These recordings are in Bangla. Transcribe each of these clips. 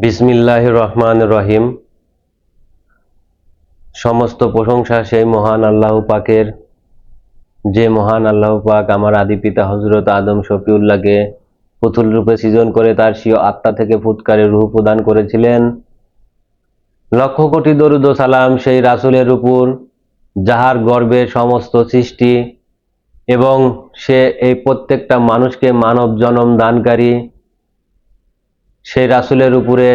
বিসমিল্লাহ রহমান রহিম। সমস্ত প্রশংসা সেই মহান আল্লাহ পাকের। যে মহান আল্লাহ পাক আমার আদি পিতা হজরত আদম শফিউল্লাহকে পুতুল রূপে সৃজন করে তার স্বীয় আত্মা থেকে ফুৎকারে রূহ প্রদান করেছিলেন। লক্ষ কোটি দরুদ সালাম সেই রাসূলের উপর, যাহার গর্বে সমস্ত সৃষ্টি এবং সে এই প্রত্যেকটা মানুষকে মানব জনম দানকারী সেই রাসুলের উপরে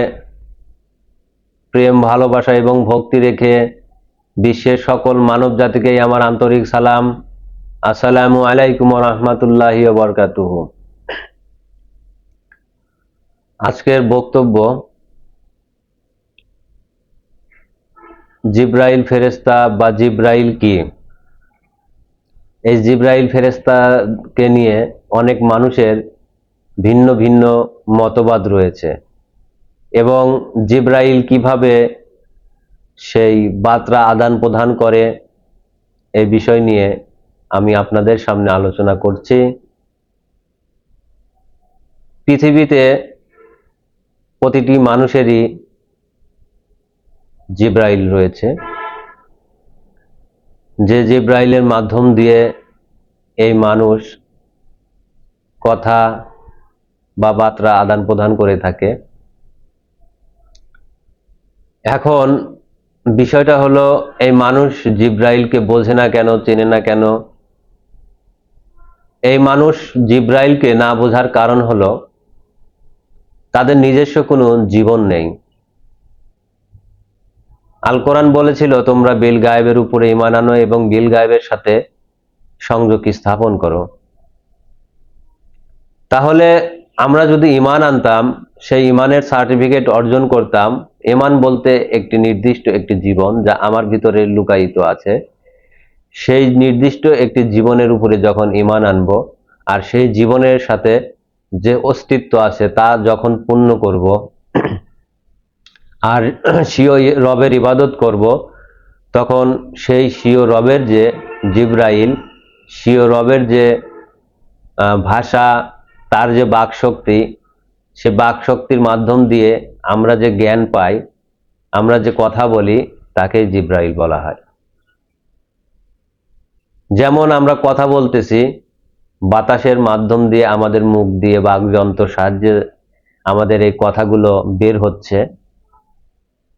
প্রেম, ভালোবাসা এবং ভক্তি রেখে বিশ্বের সকল মানব জাতিকেই আমার আন্তরিক সালাম। আসসালামু আলাইকুম রহমতুল্লাহি বরকাতুহ। আজকের বক্তব্য, জিব্রাইল ফেরেস্তা বা জিব্রাইল কি? এই জিব্রাইল ফেরেস্তাকে নিয়ে অনেক মানুষের ভিন্ন ভিন্ন মতবাদ রয়েছে। এবং জিব্রাইল কীভাবে সেই বার্তা আদান প্রদান করে এই বিষয় নিয়ে আমি আপনাদের সামনে আলোচনা করছি। পৃথিবীতে প্রতিটি মানুষেরই জিব্রাইল রয়েছে। যে জিব্রাইলের মাধ্যম দিয়ে এই মানুষ কথা বা বার্তা আদান প্রদান করে থাকে। এখন বিষয়টা হলো, এই মানুষ জিব্রাইলকে বোঝে না কেন, চেনে না কেন? এই মানুষ জিব্রাইলকে না বোঝার কারণ হলো, তাদের নিজস্ব কোনো জীবন নেই। আল কোরআন বলেছিল, তোমরা বিল গায়েবের উপরে ইমান আনো এবং বিল গায়েবের সাথে সংযোগ স্থাপন করো। তাহলে আমরা যদি ইমান আনতাম, সেই ইমানের সার্টিফিকেট অর্জন করতাম ইমান বলতে একটি নির্দিষ্ট একটি জীবন যা আমার ভিতরে লুকায়িত আছে। সেই নির্দিষ্ট একটি জীবনের উপরে যখন ইমান আনব, আর সেই জীবনের সাথে যে অস্তিত্ব আছে তা যখন পূর্ণ করব, আর সিও রবের ইবাদত করব, তখন সেই সিও রবের যে জিব্রাইল সিও রবের যে ভাষা তার যে বাকশক্তি, সে বাকশক্তির মাধ্যম দিয়ে আমরা যে জ্ঞান পাই, আমরা যে কথা বলি, তাকে জিব্রাইল বলা হয়। যেমন আমরা কথা বলতেছি, বাতাসের মাধ্যম দিয়ে আমাদের মুখ দিয়ে বাকযন্ত্র সাহায্যে আমাদের এই কথাগুলো বের হচ্ছে।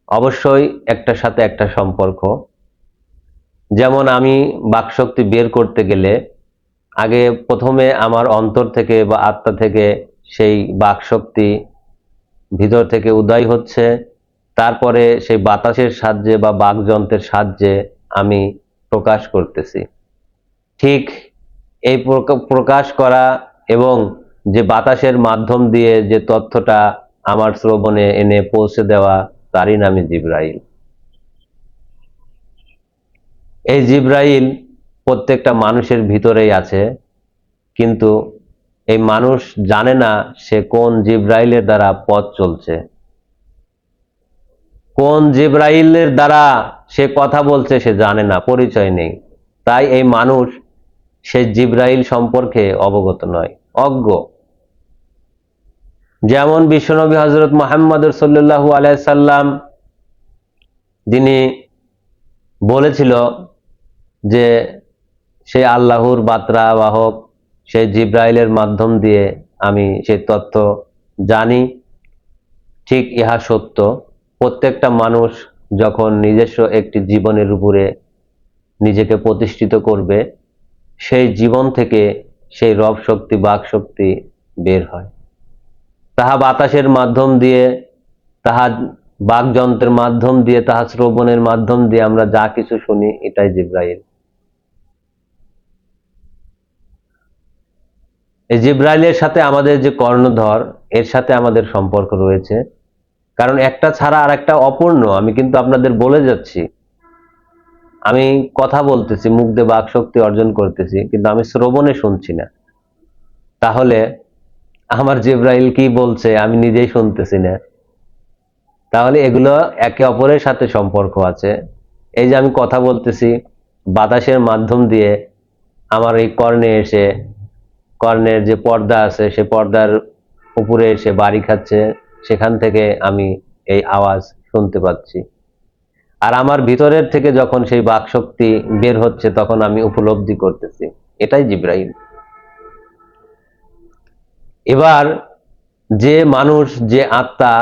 অবশ্যই একটার সাথে একটা সম্পর্ক। যেমন আমি বাকশক্তি বের করতে গেলে আগে প্রথমে আমার অন্তর থেকে বা আত্মা থেকে সেই বাকশক্তি ভিতর থেকে উদয় হচ্ছে। তারপরে সেই বাতাসের সাহায্যে বা বাকযন্ত্রের সাহায্যে আমি প্রকাশ করতেছি। ঠিক এই প্রকাশ করা এবং যে বাতাসের মাধ্যম দিয়ে যে তথ্যটা আমার শ্রবণে এনে পৌঁছে দেওয়া, তারই নামে জিব্রাইল। এই জিব্রাইল প্রত্যেকটা মানুষের ভিতরেই আছে, কিন্তু এই মানুষ জানে না সে কোন জিব্রাইলের দ্বারা পথ চলছে। কোন জিব্রাইলের দ্বারা সে কথা বলছে সে জানে না, পরিচয় নেই। তাই এই মানুষ সে জিব্রাইল সম্পর্কে অবগত নয়, অজ্ঞ। যেমন বিশ্বনবী হজরত মোহাম্মদ সাল্লু আলাইসাল্লাম যিনি বলেছিল যে সে আল্লাহর বার্তা বাহক সেই জিব্রাইলের মাধ্যম দিয়ে আমি সেই তথ্য জানি, ঠিক ইহা সত্য। প্রত্যেকটা মানুষ যখন নিজস্ব একটি জীবনের উপরে নিজেকে প্রতিষ্ঠিত করবে, সেই জীবন থেকে সেই রব শক্তি, বাক শক্তি বের হয়। তাহা বাতাসের মাধ্যম দিয়ে, তাহা বাকযন্ত্রের মাধ্যম দিয়ে, তাহা শ্রবণের মাধ্যম দিয়ে আমরা যা কিছু শুনি এটাই জিব্রাইল। এই জিব্রাইলের সাথে আমাদের যে কর্ণধর, এর সাথে আমাদের সম্পর্ক রয়েছে। কারণ একটা ছাড়া আর একটা অপূর্ণ, আমি কিন্তু আপনাদের বলে যাচ্ছি। আমি কথা বলতেছি, মুখ দিয়ে বাক শক্তি অর্জন করতেছি, কিন্তু আমি শ্রবণে শুনছি না। তাহলে আমার জিব্রাইল কি বলছে, আমি নিজেই শুনতেছি না। তাহলে এগুলো একে অপরের সাথে সম্পর্ক আছে। এই যে আমি কথা বলতেছি, বাতাসের মাধ্যম দিয়ে আমার এই কর্ণে এসে কর্ণের যে পর্দা আছে, সে পর্দার উপরে এসে বাড়ি খাচ্ছে, সেখান থেকে আমি এই আওয়াজ শুনতে পাচ্ছি। আর আমার ভিতরের থেকে যখন সেই বাকশক্তি বের হচ্ছে, তখন আমি উপলব্ধি করতেছি। এটাই জিব্রাইল। এবার যে মানুষ, যে আত্মা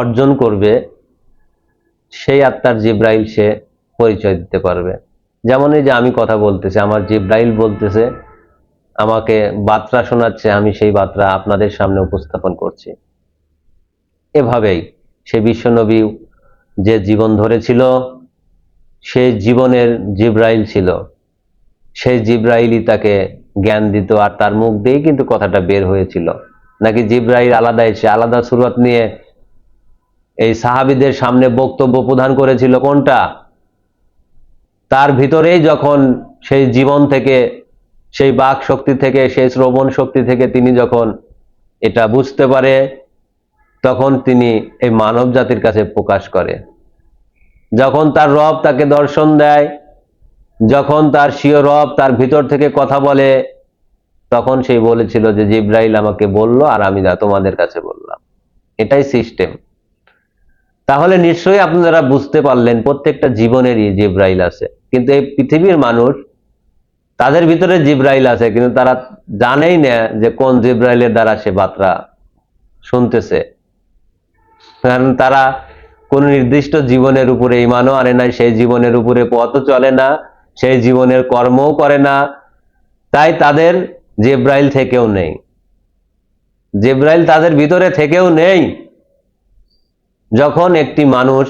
অর্জন করবে, সেই আত্মার জিব্রাইল সে পরিচয় দিতে পারবে। যেমন এই যে আমি কথা বলতেছি, আমার জিব্রাইল বলতেছে আমাকে বার্তা শোনাচ্ছে, আমি সেই বার্তা আপনাদের সামনে উপস্থাপন করছি। এভাবেই সে বিশ্বনবী যে জীবন ধরেছিল সেই জীবনের জিব্রাইল ছিল। সেই জিব্রাইলই তাকে জ্ঞান দিত আর তার মুখ দিয়েই কিন্তু কথাটা বের হয়েছিল। নাকি জিব্রাইল আলাদা এসে আলাদা সুরত নিয়ে এই সাহাবিদের সামনে বক্তব্য প্রদান করেছিল কোনটা? তার ভিতরেই যখন সেই জীবন থেকে সেই বাক শক্তি থেকে, সেই শ্রবণ শক্তি থেকে তিনি যখন এটা বুঝতে পারে, তখন তিনি এই মানব জাতির কাছে প্রকাশ করে। যখন তার রব তাকে দর্শন দেয়, যখন তার সিও রব তার ভিতর থেকে কথা বলে, তখন সেই বলেছিল যে জিব্রাইল আমাকে বলল আর আমি যা তোমাদের কাছে বললাম। এটাই সিস্টেম। তাহলে নিশ্চয়ই আপনারা বুঝতে পারলেন প্রত্যেকটা জীবনেরই জিব্রাইল আছে। কিন্তু এই পৃথিবীর মানুষ তাদের ভিতরে জিব্রাইল আছে, কিন্তু তারা জানেই না যে কোন জিব্রাইলের দ্বারা সে বার্তা শুনতেছে। কারণ তারা কোন নির্দিষ্ট জীবনের উপরে ইমানও আনে না সেই জীবনের উপরে পথও চলে না, সেই জীবনের কর্মও করে না, তাই তাদের জেব্রাইল থেকেও নেই। জেব্রাইল তাদের ভিতরে থেকেও নেই যখন একটি মানুষ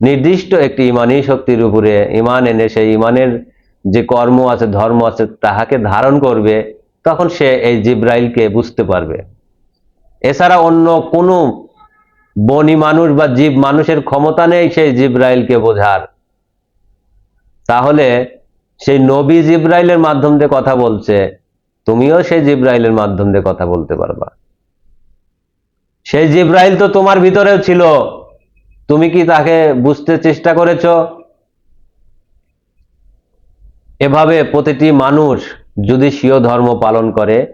নির্দিষ্ট একটি ইমানি শক্তির উপরে ইমান এনে সেই ইমানের যে কর্ম আছে, ধর্ম আছে, তাহাকে ধারণ করবে, তখন সে এই জিব্রাইলকে বুঝতে পারবে। এছাড়া অন্য কোনো বনি মানুষ বা জীব মানুষের ক্ষমতা নেই সেই জিব্রাইলকে বোঝার। তাহলে সেই নবী জিব্রাইলের মাধ্যম দিয়ে কথা বলছে, তুমিও সেই জিব্রাইলের মাধ্যম দিয়ে কথা বলতে পারবা। সেই জিব্রাইল তো তোমার ভিতরেও ছিল। তুমি কি তাকে বুঝতে চেষ্টা করেছ? এভাবে প্রতিটি মানুষ যদি স্বীয় ধর্ম পালন করে,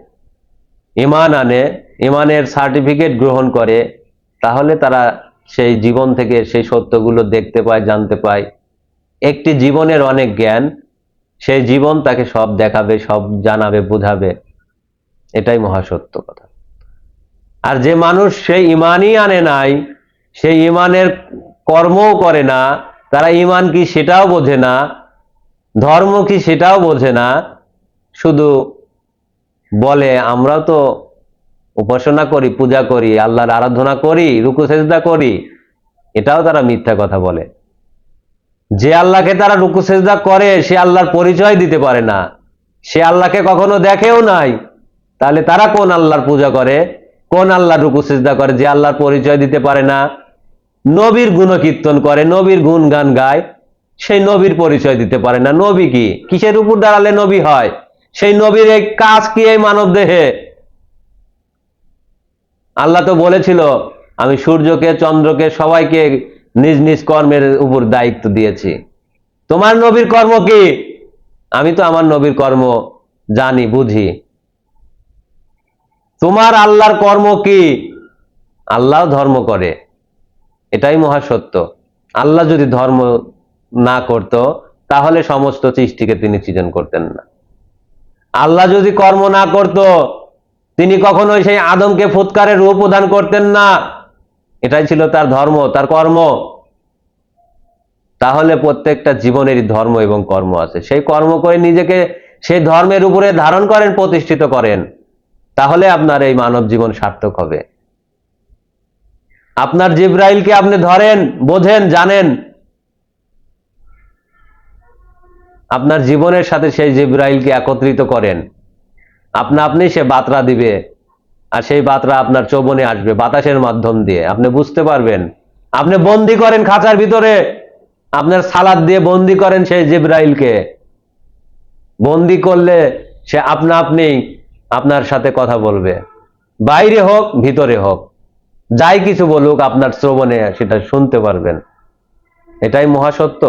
ইমান আনে, ইমানের সার্টিফিকেট গ্রহণ করে, তাহলে তারা সেই জীবন থেকে সেই সত্যগুলো দেখতে পায়, জানতে পায়। একটি জীবনের অনেক জ্ঞান, সেই জীবন তাকে সব দেখাবে, সব জানাবে, বোঝাবে। এটাই মহাসত্য কথা। আর যে মানুষ সেই ইমানই আনে নাই, সেই ইমানের কর্মও করে না, তারা ইমান কি সেটাও বোঝে না ধর্ম কি সেটাও বোঝে না। শুধু বলে আমরাও তো উপাসনা করি, পূজা করি, আল্লাহর আরাধনা করি, রুকু, সেজদা করি। এটাও তারা মিথ্যা কথা বলে। যে আল্লাহকে তারা রুকু, সেজদা করে, সে আল্লাহর পরিচয় দিতে পারে না। সে আল্লাহকে কখনো দেখেও নাই। তাহলে তারা কোন আল্লাহর পূজা করে, কোন আল্লাহর রুকু, সেজদা করে, যে আল্লাহর পরিচয় দিতে পারে না? নবীর গুণকীর্তন করে, নবীর গুণ গান গায়। সেই নবীর পরিচয় দিতে পারে না। নবী কি? কিসের উপর দাঁড়ালে নবী হয়? সেই নবীর এই কাজ কি এই মানব দেহে? আল্লাহ তো বলেছিল, আমি সূর্যকে, চন্দ্রকে, সবাইকে নিজ নিজ কর্মের উপর দায়িত্ব দিয়েছি। তোমার নবীর কর্ম কি? আমি তো আমার নবীর কর্ম জানি, বুঝি। তোমার আল্লাহর কর্ম কি? আল্লাহ ধর্ম করে। এটাই মহাসত্য। আল্লাহ যদি ধর্ম না করত, তাহলে সমস্ত সৃষ্টিকে তিনি সৃজন করতেন না। আল্লাহ যদি কর্ম না করত, তিনি কখনোই সেই আদমকে ফুৎকারের রূপ প্রদান করতেন না। এটাই ছিল তার ধর্ম, তার কর্ম। তাহলে প্রত্যেকটা জীবনেরই ধর্ম এবং কর্ম আছে। সেই কর্ম করে নিজেকে সেই ধর্মের উপরে ধারণ করেন, প্রতিষ্ঠিত করেন। তাহলে আপনার এই মানব জীবন সার্থক হবে। আপনার জিব্রাইলকে আপনি ধরেন, বোঝেন, জানেন আপনার জীবনের সাথে সেই জিব্রাইলকে একত্রিত করেন। আপনা আপনি সে বার্তা দিবে আর সেই বার্তা আপনার চৌবনে আসবে বাতাসের মাধ্যম দিয়ে। আপনি বুঝতে পারবেন? আপনি বন্দি করেন খাঁচার ভিতরে। আপনার সালাদ দিয়ে বন্দি করেন সেই জিব্রাইলকে। বন্দি করলে সে আপনা আপনি আপনার সাথে কথা বলবে। বাইরে হোক, ভিতরে হোক, যাই কিছু বলুক, আপনার শ্রবণে সেটা শুনতে পারবেন। এটাই মহাসত্য।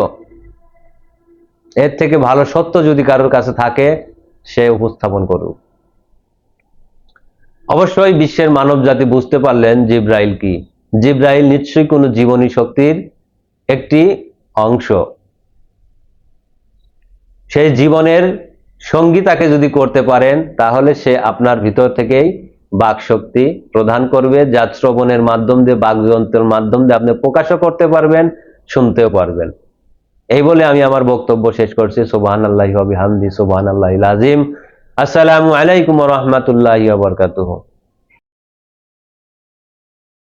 এর থেকে ভালো সত্য যদি কারোর কাছে থাকে, সে উপস্থাপন করুক। অবশ্যই বিশ্বের মানব জাতি বুঝতে পারলেন জিব্রাইল কি। জিব্রাইল নিশ্চয়ই কোনো জীবনী শক্তির একটি অংশ। সেই জীবনের সঙ্গী তাকে যদি করতে পারেন, তাহলে সে আপনার ভিতর থেকেই বাক শক্তি প্রদান করবে, যা শ্রবণের মাধ্যম দিয়ে, বাকযন্ত্রের মাধ্যম দিয়ে আপনি প্রকাশও করতে পারবেন, শুনতেও পারবেন। এই বলে আমি আমার বক্তব্য শেষ করছি। সোবাহান আল্লাহ হামদি সোবাহান আল্লাহ আজিম আসসালামু আলাইকুম রহমতুল্লাহ বরকাতুহ।